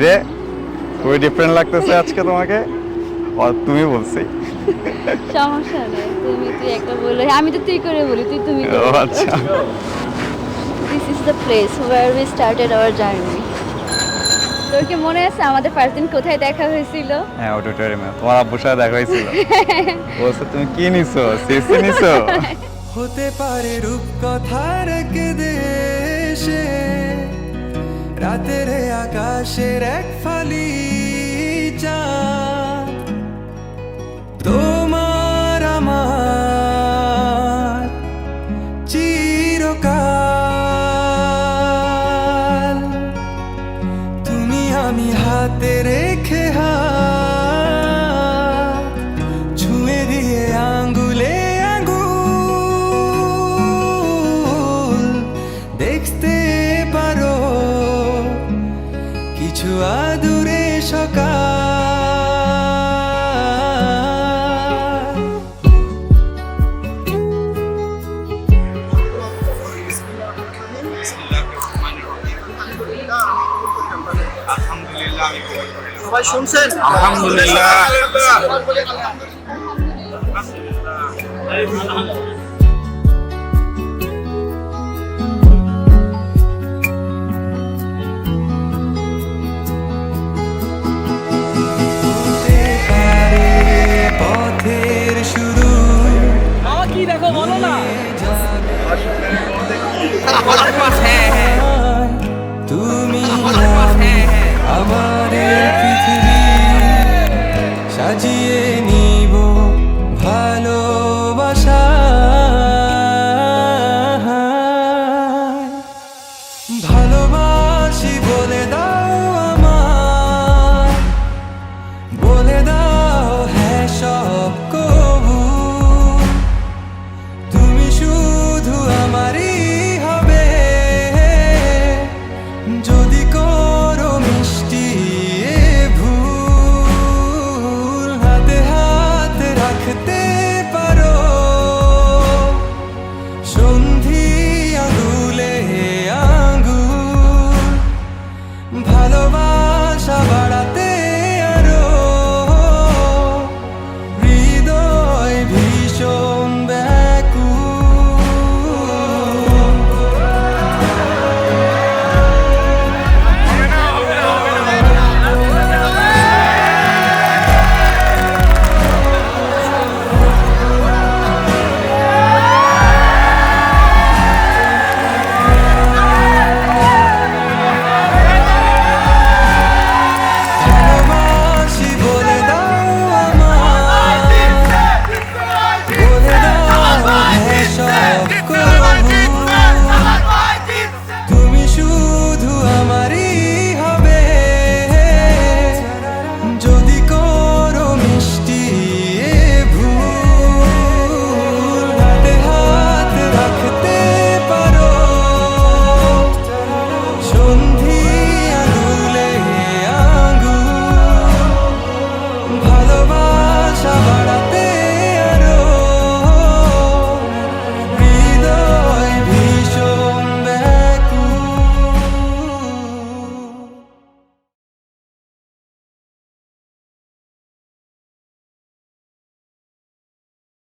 কিরে খুবই ডিফারেন্ট লাগতেছে আজকে তোমাকে। ও, তুমি বলছি। সমস্যা নেই তুমি তুই একটা বললে আমি তো তুই করে বলি তুই তুমি ও আচ্ছা। This is the place we started our journey তোর কি মনে আছে আমাদের ফার্স্ট দিন কোথায় দেখা হয়েছিল? হ্যাঁ অডিটোরিয়ামে তোমার আব্বুর সাথে দেখা হয়েছিল। বলছে তুমি কি নিছো? সিসি নিছো? হতে পারে রূপ কথার এক দেশে রাতের আকাশের এক ফালি চাঁদ। কিছু আদুরে সকাল। সবাই শুনছেন? আলহামদুলিল্লাহ। বলো না।